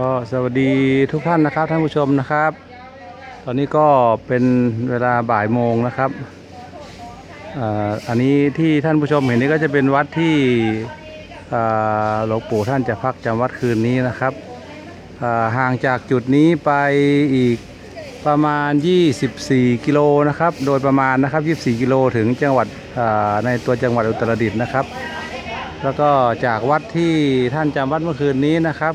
ก็สวัสดีทุกท่านนะครับท่านผู้ชมนะครับ ตอนนี้ก็เป็นเวลาบ่ายโมงนะครับอันนี้ที่ท่านผู้ชมเห็นนี้ก็จะเป็นวัดที่หลวงปู่ท่านจะพักจำวัดคืนนี้นะครับห่างจากจุดนี้ไปอีกประมาณ 24 กิโลนะครับ โดยประมาณนะครับ 24 กิโลถึงจังหวัดในตัวจังหวัดอุตรดิตถ์นะครับ แล้วก็จากวัดที่ท่านจำวัดเมื่อคืนนี้นะครับ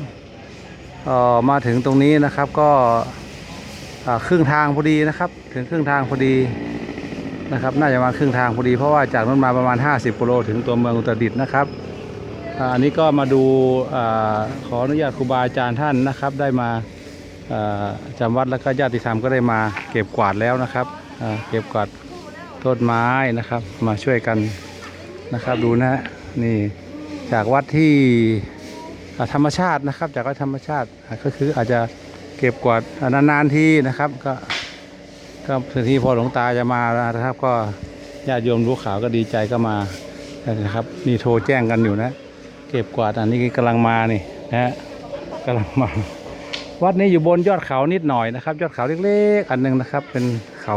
ออมาถึงตรงนี้นะครับก็ครึ่งทางพอดีนะครับ ถึงครึ่งทางพอดีนะครับ น่าจะมาครึ่งทางพอดีเพราะว่าจากนั้นมาประมาณ 50กิโลถึงตัวเมืองอุตรดิตถ์นะครับอันนี้ก็มาดูอขออนุญาตครูบาอาจารย์ท่านนะครับ ได้มาอ่าจำวัดแล้วก็ญาติธรรมก็ได้มาเก็บกวาดแล้วนะครับเก็บกวาดต้นไม้นะครับ มาช่วยกันนะครับดูนะฮะนี่จากวัดที่ ธรรมชาตินะครับ จากธรรมชาติก็คืออาจจะเก็บกวาดนานๆทีนะครับ ก็ก็ถึงที่พอหลวงตาจะมานะครับ ก็ญาติโยมรู้ข่าวก็ดีใจก็มานะครับนี่โทรแจ้งกันอยู่นะ เก็บกวาดอันนี้กำลังมานี่นะฮะกำลังมาวัดนี้อยู่บนยอดเขานิดหน่อยนะครับ ยอดเขาเล็กๆ อันหนึงนะครับ เป็นเขา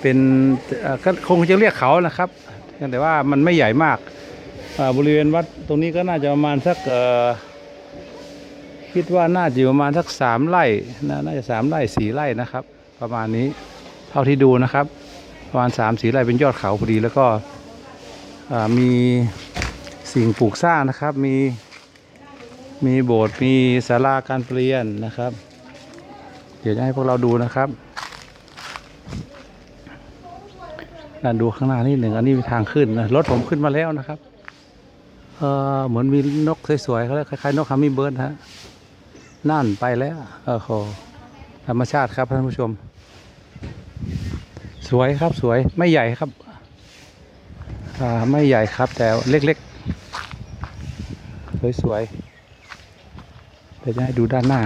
เป็นก็คงจะเรียกเขานะครับแต่ว่ามันไม่ใหญ่มาก บริเวณวัดตรงนี้ก็น่าจะประมาณสักคิดว่าน่าจะประมาณสักสามไร่นะน่าจะสามไร่สี่ไร่นะครับ ประมาณนี้เท่าที่ดูนะครับ ประมาณสามสี่ไร่เป็นยอดเขาพอดีแล้วก็มีสิ่งปลูกสร้างนะครับ มีมีโบสถ์มีศาลาการเปลี่ยนนะครับ เดี๋ยวจะให้พวกเราดูนะครับนั่นดูข้างหน้านี่หนึ่งอันนี้มีทางขึ้นนะรถผมขึ้นมาแล้วนะครับ เออเหมือนมีนกสวยๆเขาเรียกคล้ายๆนกฮัมมิงเบิร์ดฮะนั่นไปแล้วโอ้โหธรรมชาติครับท่านผู้ชม สวยครับสวยไม่ใหญ่ครับอ่าไม่ใหญ่ครับแต่เล็กๆ สวยๆเดี๋ยวจะให้ดูด้านหน้า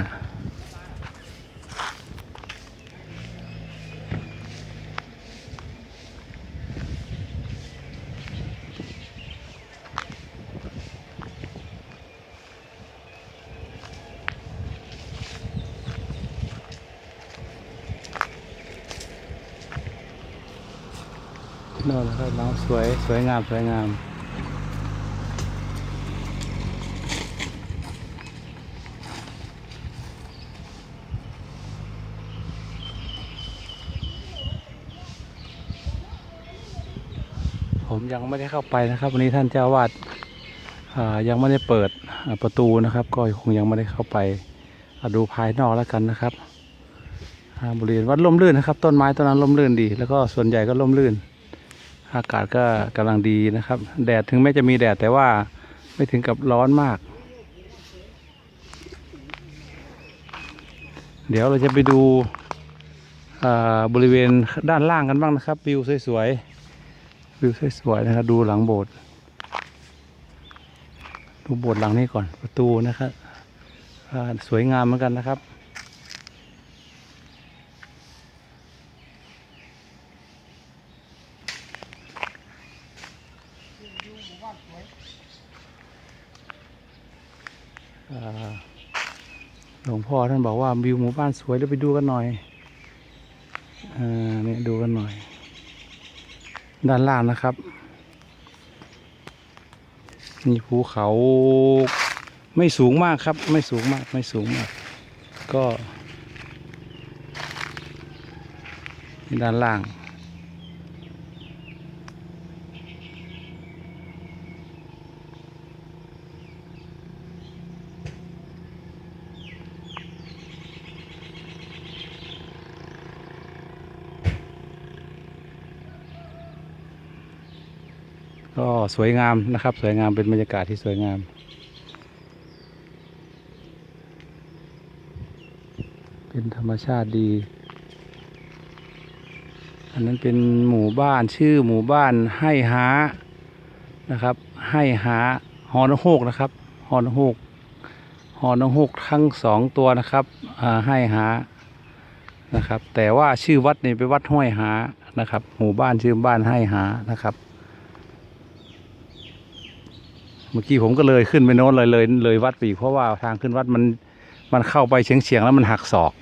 นั่นครับน้ำสวยสวยงามสวยงามผมยังไม่ได้เข้าไปนะครับ วันนี้ท่านเจ้าวาดยังไม่ได้เปิดประตูนะครับ ก็คงยังไม่ได้เข้าไปดูภายนอกแล้วกันนะครับบริเวณวัดร่มรื่นนะครับ ต้นไม้ต้นนั้นร่มรื่นดี แล้วก็ส่วนใหญ่ก็ร่มรื่น อากาศก็กำลังดีนะครับ แดดถึงแม้จะมีแดดแต่ว่าไม่ถึงกับร้อนมาก เดี๋ยวเราจะไปดูอ่าบริเวณด้านล่างกันบ้างนะครับ วิวสวยๆ วิวสวยๆนะครับ ดูหลังโบสถ์ ดูโบสถ์หลังนี้ก่อนประตูนะครับสวยงามเหมือนกันนะครับ อ่าหลวง พ่อท่านบอกว่าวิวหมู่บ้านสวยแล้วไปดูกันหน่อยอ่าเนี่ยดูกันหน่อย ด้านล่างนะครับ มีภูเขาไม่สูงมากครับ ไม่สูงมากไม่สูงมาก ก็ด้านล่าง ก็สวยงามนะครับ สวยงามเป็นบรรยากาศที่สวยงาม เป็นธรรมชาติดี อันนั้นเป็นหมู่บ้านชื่อหมู่บ้านให้หานะครับ ให้หาฮอนโฮกนะครับฮอนโฮกฮอนโฮกทั้งสองตัวนะครับอ่าให้หานะครับ แต่ว่าชื่อวัดนี่เป็นวัดห้วยหานะครับ หมู่บ้านชื่อบ้านให้หานะครับ เมื่อกี้ผมก็เลยขึ้นไปโน้นเลยเลยเลยวัดปีกเพราะว่าทางขึ้นวัดมันมันเข้าไปเฉียงเฉียงๆแล้วมันหักศอก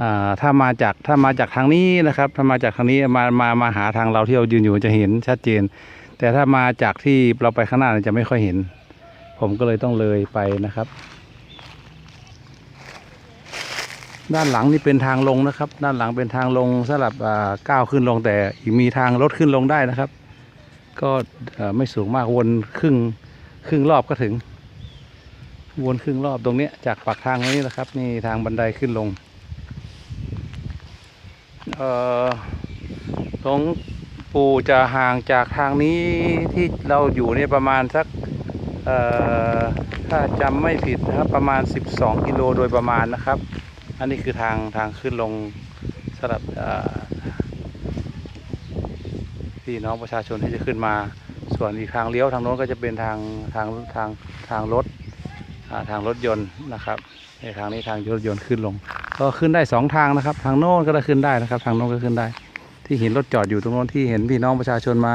อ่าถ้ามาจากถ้ามาจากทางนี้นะครับ ถ้ามาจากทางนี้มามามาหาทางเราที่เรายืนอยู่จะเห็นชัดเจน แต่ถ้ามาจากที่เราไปข้างหน้าจะไม่ค่อยเห็น ผมก็เลยต้องเลยไปนะครับ ด้านหลังนี่เป็นทางลงนะครับ ด้านหลังเป็นทางลงสำหรับอ่าก้าวขึ้นลงแต่อีกมีทางรถขึ้นลงได้นะครับ ก็ไม่สูงมากวนครึ่ง ครึ่งรอบก็ถึง วนครึ่งรอบตรงเนี้ยจากปากทางนี้นะครับ นี่ทางบันไดขึ้นลงเอ่อหลวงปู่จะห่างจากทางนี้ที่เราอยู่เนี่ยประมาณสักเอ่อถ้าจำไม่ผิดนะครับประมาณ 12 กิโลโดยประมาณนะครับ อันนี้คือทางทางขึ้นลงสำหรับพี่น้องประชาชนที่จะขึ้นมา ส่วนอีกทางเลี้ยวทางโน้นก็จะเป็นทางทางทางทางรถทางรถยนต์นะครับในทางนี้ทางรถยนต์ขึ้นลง ก็ขึ้นได้สองทางนะครับ ทางโน้นก็ได้ขึ้นได้นะครับ ทางโน้นก็ขึ้นได้ ที่เห็นรถจอดอยู่ตรงโน้นที่เห็นพี่น้องประชาชนมา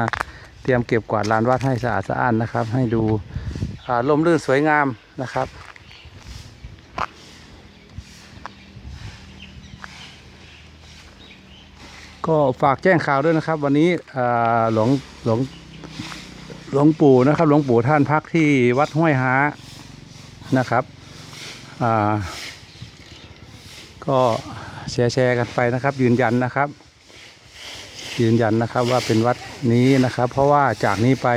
เตรียมเก็บกวาดลานวัดให้สะอาดสะอ้านนะครับ ให้ดูอ่าลมรื่นสวยงามนะครับก็ฝากแจ้งข่าวด้วยนะครับ วันนี้หลวงหลวง หลวงปู่นะครับ หลวงปู่ท่านพักที่วัดห้วยฮานะครับอ่าก็แชร์แชร์กันไปนะครับ ยืนยันนะครับ ยืนยันนะครับว่าเป็นวัดนี้นะครับ เพราะว่าจากนี้ไป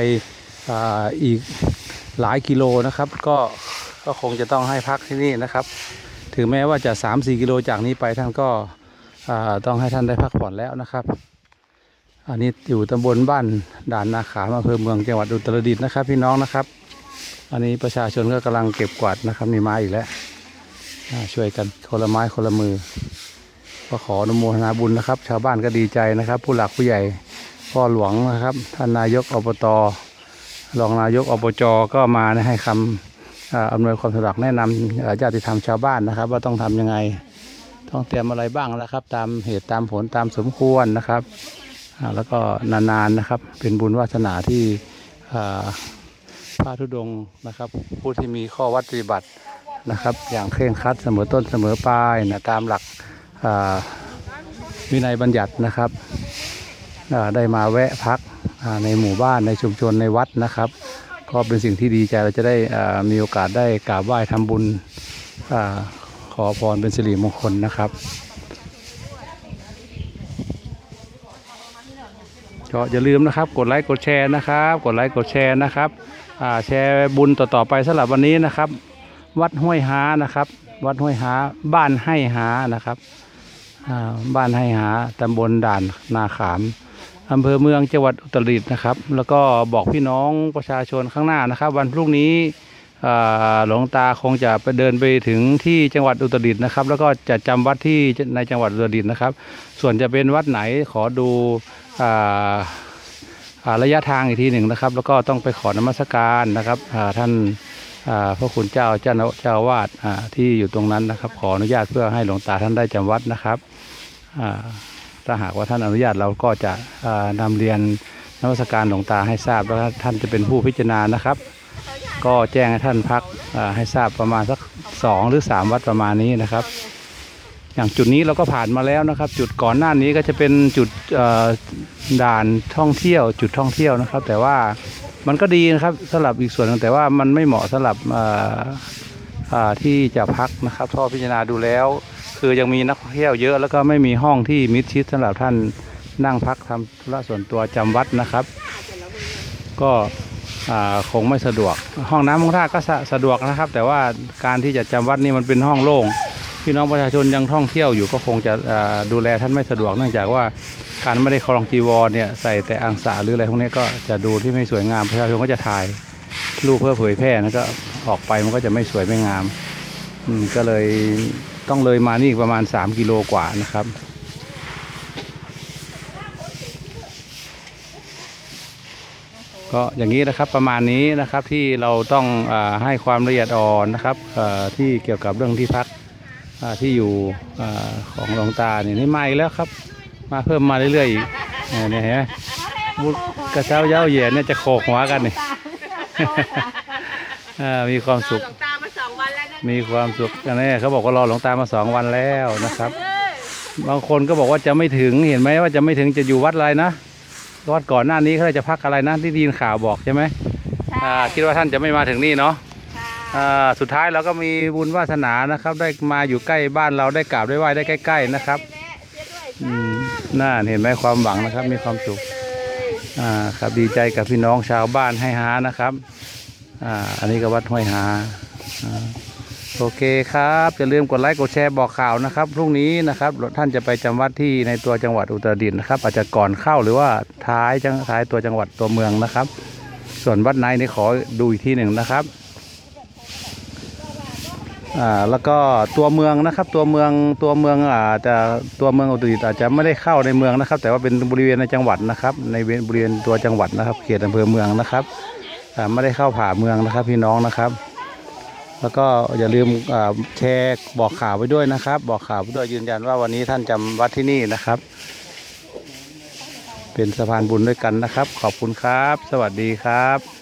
ออีกหลายกิโลนะครับ ก็ก็คงจะต้องให้พักที่นี่นะครับ ถึงแม้ว่าจะ 3-4 กิโลจากนี้ไปท่านก็ต้องให้ท่านได้พักผ่อนแล้วนะครับ อันนี้อยู่ตำบลบ้านด่านนาขามอำเภอเมืองจังหวัดอุตรดิตถ์นะครับ พี่น้องนะครับ อันนี้ประชาชนก็กำลังเก็บกวาดนะครับมีไม้อีกแล้วช่วยกันคนละไม้คนละมือ ก็ขออนุโมทนาบุญนะครับ ชาวบ้านก็ดีใจนะครับ ผู้หลักผู้ใหญ่พ่อหลวงนะครับ ท่านนายกอบตรองนายกอบจก็มาให้คำอ่าอำนวยความสะดวกแนะนำเอ่อญาติธรรมชาวบ้านนะครับ ว่าต้องทำยังไง ต้องเตรียมอะไรบ้างนะครับ ตามเหตุตามผลตามสมควรนะครับ แล้วก็นานๆนะครับ เป็นบุญวาสนาที่อ่าพระธุดงนะครับ ผู้ที่มีข้อวัดปฏิบัตินะครับ อย่างเคร่งครัดเสมอต้นเสมอปลายนะตามหลักวินัยบัญญัตินะครับได้มาแวะพักในหมู่บ้านในชุมชนในวัดนะครับ ก็เป็นสิ่งที่ดีใจเราจะได้มีโอกาสได้กราบไหว้ทำบุญอขอพรเป็นสิริมงคลนะครับ ก็อย่าลืมนะครับ กดไลค์กดแชร์นะครับ กดไลค์กดแชร์นะครับแชร์บุญต่อๆไปสำหรับวันนี้นะครับ วัดห้วยหานะครับ วัดห้วยหาบ้านให้หานะครับบ้านให้หาตำบลด่านนาขามอำเภอเมืองจังหวัดอุตรดิตถ์นะครับ แล้วก็บอกพี่น้องประชาชนข้างหน้านะครับ วันพรุ่งนี้หลวงตาคงจะไปเดินไปถึงที่จังหวัดอุตรดิตถ์นะครับ แล้วก็จะจำวัดที่ในจังหวัดอุตรดิตถ์นะครับ ส่วนจะเป็นวัดไหนขอดู ระยะทางอีกทีหนึ่งนะครับ แล้วก็ต้องไปขอนมัสการนะครับท่านพระคุณเจ้าเจ้าเจ้าวาดที่อยู่ตรงนั้นนะครับ ขออนุญาตเพื่อให้หลวงตาท่านได้จำวัดนะครับถ้าหากว่าท่านอนุญาตเราก็จะอ่านำเรียนนมัสการหลวงตาให้ทราบแล้วท่านจะเป็นผู้พิจารณานะครับ ก็แจ้งให้ท่านพักให้ทราบประมาณสักสองหรือสามวัดประมาณนี้นะครับ อย่างจุดนี้เราก็ผ่านมาแล้วนะครับ จุดก่อนหน้านี้ก็จะเป็นจุดด่านท่องเที่ยว จุดท่องเที่ยวนะครับ แต่ว่ามันก็ดีนะครับสำหรับอีกส่วนหนึงแต่ว่ามันไม่เหมาะสำหรับที่จะพักนะครับท่อพิจารณาดูแล้ว คือยังมีนักท่องเที่ยวเยอะแล้วก็ไม่มีห้องที่มิดชิดสำหรับท่านนั่งพักทำธุระส่วนตัวจำวัดนะครับ ก็คงไม่สะดวกห้องน้ำห้องท่าก็สะสะดวกนะครับ แต่ว่าการที่จะจำวัดนี่มันเป็นห้องโล่ง พี่น้องประชาชนยังท่องเที่ยวอยู่ก็คงจะดูแลท่านไม่สะดวกเนื่องจากว่าการไม่ได้ครองจีวรเนี่ยใส่แต่อังสาหรืออะไรพวกนี้ก็จะดูที่ไม่สวยงามประชาชนก็จะถ่ายรูปเพื่อเผยแพร่นะก็ออกไปมันก็จะไม่สวยไม่งามก็เลยต้องเลยมานี่อีกประมาณ 3 กิโลกว่านะครับก็อย่างนี้นะครับประมาณนี้นะครับที่เราต้องอให้ความละเอียดอ่อนนะครับที่เกี่ยวกับเรื่องที่พัก ที่อยู่อาของหลวงตาเนี่ยนี่มาอีกแล้วครับ มาเพิ่มมาเรื่อยๆอีกเนี่ยเนี่ยเห็นไหมมุดกระเช้าเย้าเหยียเนี่ยจะโขกหัวกันนี่อ่ามีความสุขหลวงตามาสองวันแล้วนะมีความสุขกันแน่เขาบอกว่ารอหลวงตามาสองวันแล้วนะครับ บางคนก็บอกว่าจะไม่ถึงเห็นไหมว่าจะไม่ถึงจะอยู่วัดอะไรนะวัดก่อนหน้านี้เขาจะพักอะไรนะที่ไดีนข่าวบอกใช่ไหมอ่าคิดว่าท่านจะไม่มาถึงนี่เนาะอ่า สุดท้ายเราก็มีบุญวาสนานะครับ ได้มาอยู่ใกล้บ้านเราได้กราบได้ไหว้ได้ใกล้ ๆนะครับอืมน่าเห็นไหมความหวังนะครับ มีความสุขอ่าครับดีใจกับพี่น้องชาวบ้านให้หานะครับอ่าอันนี้ก็วัดห้วยหาโอเคครับอย่าลืมกดไลค์กดแชร์บอกข่าวนะครับพรุ่งนี้นะครับท่านจะไปจำวัดที่ในตัวจังหวัดอุตรดิตถ์นะครับ อาจจะก่อนเข้าหรือว่าท้ายจังท้ายตัวจังหวัดตัวเมืองนะครับ ส่วนวัดไหนนี่ขอดูอีกทีหนึ่งนะครับ อ่าแล้วก็ตัวเมืองนะครับ ตัวเมืองตัวเมืองอาจจะตัวเมืองอุตรดิตถ์อาจจะไม่ได้เข้าในเมืองนะครับ แต่ว่าเป็นบริเวณในจังหวัดนะครับ ในบริเวณตัวจังหวัดนะครับ เขตอำเภอเมืองนะครับอ่าไม่ได้เข้าผ่าเมืองนะครับ พี่น้องนะครับ แล้วก็อย่าลืมอ่าแชร์บอกข่าวไว้ด้วยนะครับ บอกข่าวไว้ด้วยยืนยันว่าวันนี้ท่านจำวัดที่นี่นะครับ เป็นสะพานบุญด้วยกันนะครับ ขอบคุณครับ สวัสดีครับ